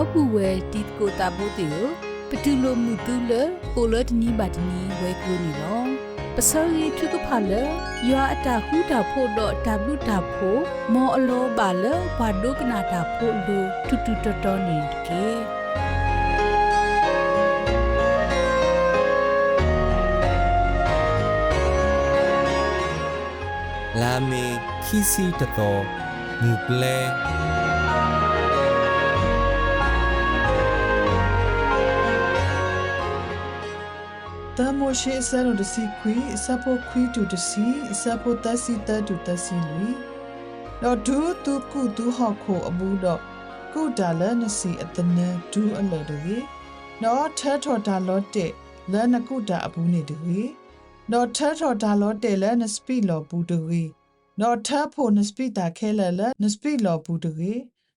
တော့ပူဝဲတီကိုတာပိုတေကိုပတူလိုမှုတူလကိုလတနီဘာတနီဝဲကူနီလောပစောရီထုကဖာလယွာအတာခုတာဖို့တော့တဘလူတာဖို့မောအလောပါလဘာဒုကနာတာဖို့လူတူတူတော်တော်နေကေလာမေခီစီတတော်မူပလဲ တမောရှိဆရဒစီခွီစပိုခွီတူတစီစပိုတစီတတူတစီလူတော့ဒူတူကုတူဟောက်ခိုအဘူးတော့ကုဒါလနစီအတနေဒူအလော်တွေနော်ထဲထော်ဒါလော့တဲ့လနကုဒါအဘူးနေတွေနော်ထဲထော်ဒါလော့တဲ့လနစပီလော်ဘူးတွေနော်ထဲဖို့နစပီတာခဲလလနစပီလော်ဘူးတွေ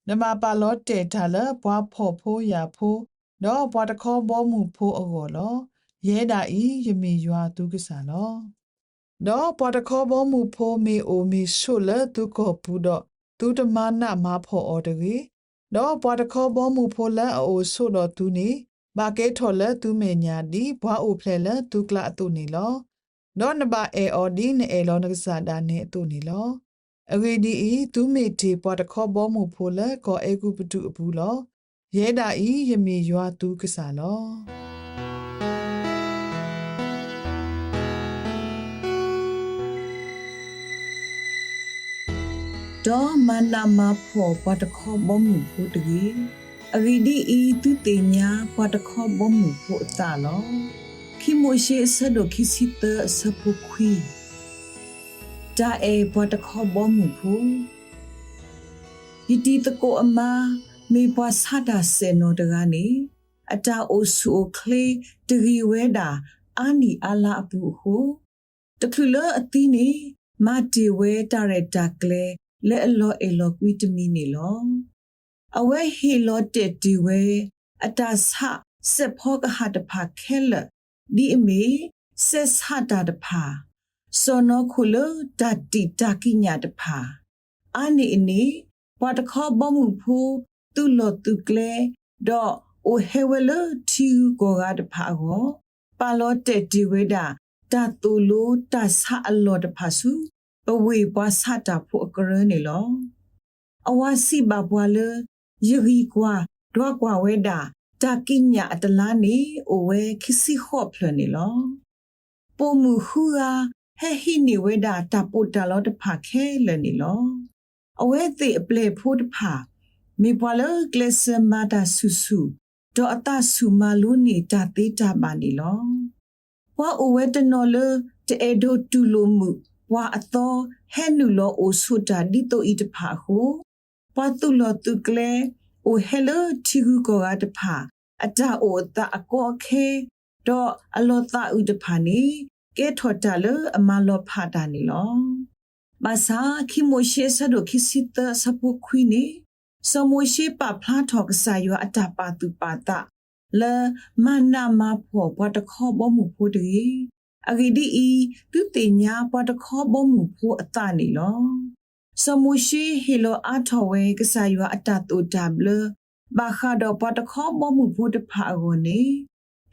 နမပါလော့တဲ့ဒါလဘွားဖို့ဖိုးရဖိုးနော်ဘွားတခေါ်ဘောမှုဖိုးအော်လော ရဲတာဤယမေရွာသူကစားလောတော့ပတခေါ်ဘောမူဖိုမေအိုမီဆုလသူကိုပူတော့သူတမနာမဖော်အော်တကြီးတော့ပတခေါ်ဘောမူဖိုလအိုဆုတော့သူနေဘာကဲထော်လသူမေညာဒီဘွားအိုဖလဲလသူကလာအတုနေလောတော့နဘအေအော်ဒီနေအေလောနကစားတာနေအတုနေလောအဝေဒီဤသူမေတီပတခေါ်ဘောမူဖိုလကောအေကုပတုအဘူးလောရဲတာဤယမေရွာသူကစားလော ဒေါ်မနာမဖောပတခောဘမှုဖို့တကြီးအဂိဒီဤသူတေညာပတခောဘမှုဖို့အတလောခိမိုရှိဆဒိုခိစီတဆပုခွီတာအေပတခောဘမှုဖို့ဒီတီတကိုအမမေပွားဆာတာစေနောတကနေအတာအိုဆူကလေတရီဝဲတာအာနီအလာအပူဟုတခုလအသီးနေမတီဝဲတာရတာကလေ လဲအလောအလောကွီတမီနေလောအဝဲဟီလောတက်ဒီဝဲအတာဆစက်ဖောကဟာတဖာခဲလဒီအမေဆက်ဆတာတဖာစောနောခုလတတိတကိညာတဖာအာနီအနီဘတ်ခောဘမှုဖူသူလောသူကလေတော့အိုဟေဝလတီကိုကတဖာကိုပါလောတက်ဒီဝဲတာတတူလိုတဆအလောတဖာစု ပဝေပွားဆတာဖို့အကရနေလောအဝါစီဘဘွာလယေဂီကွာဒွားကွာဝဲတာတာကိညာအတလားနေအိုဝဲခစ်စီခော့ဖလနေလောပိုမူဟူဟာဟဲဟိနေဝဲတာတပုတ်တလောတဖာခဲလနေလောအဝဲသိအပလေဖို့တဖာမေပွာလကလစမာတာဆူဆူတော့အတဆူမာလူနေတာသေးတာပါနေလောဝါအိုဝဲတနော်လတဲဒိုတူလိုမှု ဝါအသောဟဲနူလောအိုဆုတာဒီတိုဤတဖာဟုပတုလောတုကလေအိုဟဲလိုချီဂူကောကတဖာအတအိုတအကောခဲတော့အလောတဥတဖာနေကဲထော်တလအမလောဖာတာနေလောမဆာခိမိုရှေဆဒိုခိစိတစပုခွီနေစမိုရှေပဖလာထောကဆာယောအတပါတုပါတလေမနာမဖောဘတ်ခောဘမှုဖို့တေ အဂိဒီဤသူတေညာပတခောဘမှုဖို့အတနေလောစမူရှိဟီလိုအထောဝဲကဆာယွာအတတူတဘလဘာခါဒပတခောဘမှုဖို့တဖာကိုနေ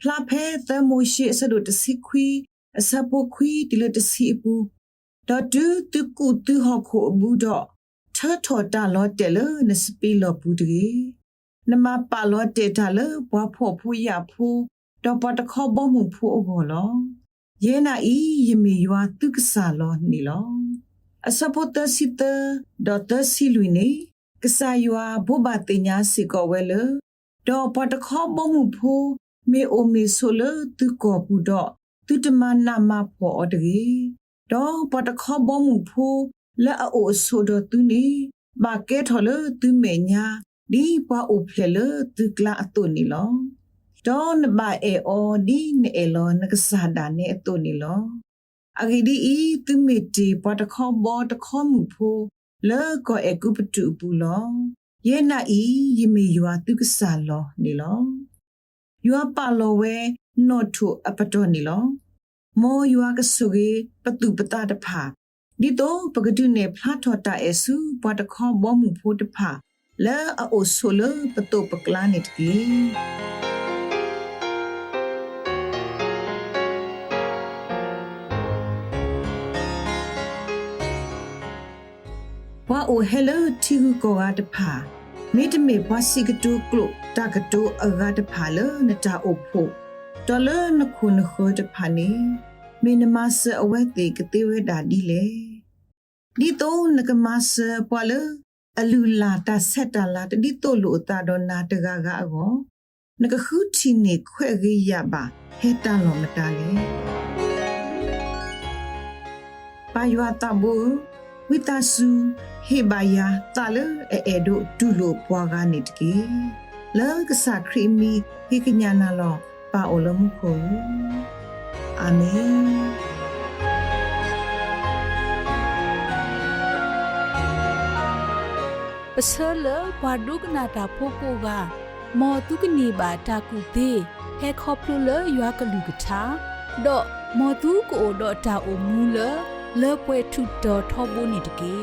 ဖလာဖဲသမူရှိဆဒုတစီခွီအစပုခွီဒီလတစီပူဒတူတူကူတူဟခုဘူးတော့ထထော်တလောတဲလနစပီလောပူတေနမပါလောတေတလဘွားဖို့ဖူရဖူတော့ပတခောဘမှုဖို့အောလော ယေနာဤယမီယွာတုကဆာလောနီလောအစပုတစီတဒေါ်တစီလူနေကဆာယွာဘောဘတညာစီကောဝဲလဒေါ်ပတခောဘမှုဖိုမေအိုမေဆိုလတုကောပူတော့တုတမနာမဖောအတကြီးဒေါ်ပတခောဘမှုဖိုလက်အိုဆိုတော့သူနေဘာကဲထော်လသူမေညာဒီပွားအိုဖလေလတုကလာအတုနီလော ဒေါနဘအေအောဒီနေလောနကဆာဒာနေအတုနေလောအဂီဒီဤသူမီတီပတခောဘောတခောမှုဖိုလေကောအကုပတူပူလောယေနာဤယမီယွာတုကဆာလောနေလောယွာပါလောဝဲနော့ထုအပတော်နေလောမောယွာကဆုကေပတုပတာတဖာဒီတော့ပကတုနေဖလာထော်တာအဆူပတခောဘောမှုဖိုတဖာလာအိုဆိုလပတုပကလာနေတကေ ဝါအိုဟဲလိုတီကူကောကတဖာမေတမေဘွားစီကတူကလုတာကတူအဂါတဖာလနတာအိုဖို့ဒေါ်လာနခုနခတဖာနေမေနမဆအဝဲတေကတိဝဲဒါဒီလေဒီတော့နကမဆပွာလအလူလာတာဆက်တာလာတဒီတော့လို့တာတော့နာတကာကအကောနကခုချီနေခွဲ့ရရပါဟဲတန်လောမတာလေပါယွာတဘူ ဝိတဆူဟေဘယာတာလအဲအဲဒိုဒူလိုပွားကနေတကေလောကစားခရီမီဟေကညာနာလောပါအိုလမှုခိုအာမင်ပစလဘွာဒုကနာတာဖိုကိုကမောတုကနေပါတာကူသေးဟဲခေါပလူလရွာကလူကထာဒေါ်မောတုကိုဒေါ်တာအိုမူလ လေပွဲထုတော်ထောဘိုနေတကေ